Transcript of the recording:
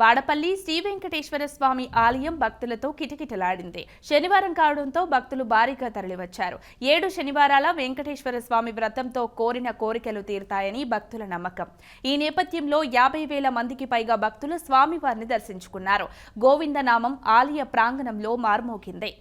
వాడపల్లి శ్రీ వెంకటేశ్వర స్వామి ఆలయం భక్తులతో కిటకిటలాడింది. శనివారం కావడంతో భక్తులు భారీగా తరలివచ్చారు. ఏడు శనివారాల వెంకటేశ్వర స్వామి వ్రతంతో కోరిన కోరికలు తీరుతాయని భక్తుల నమ్మకం. ఈ నేపథ్యంలో యాభై వేల మందికి పైగా భక్తులు స్వామివారిని దర్శించుకున్నారు. గోవిందనామం ఆలయ ప్రాంగణంలో మార్మోగింది.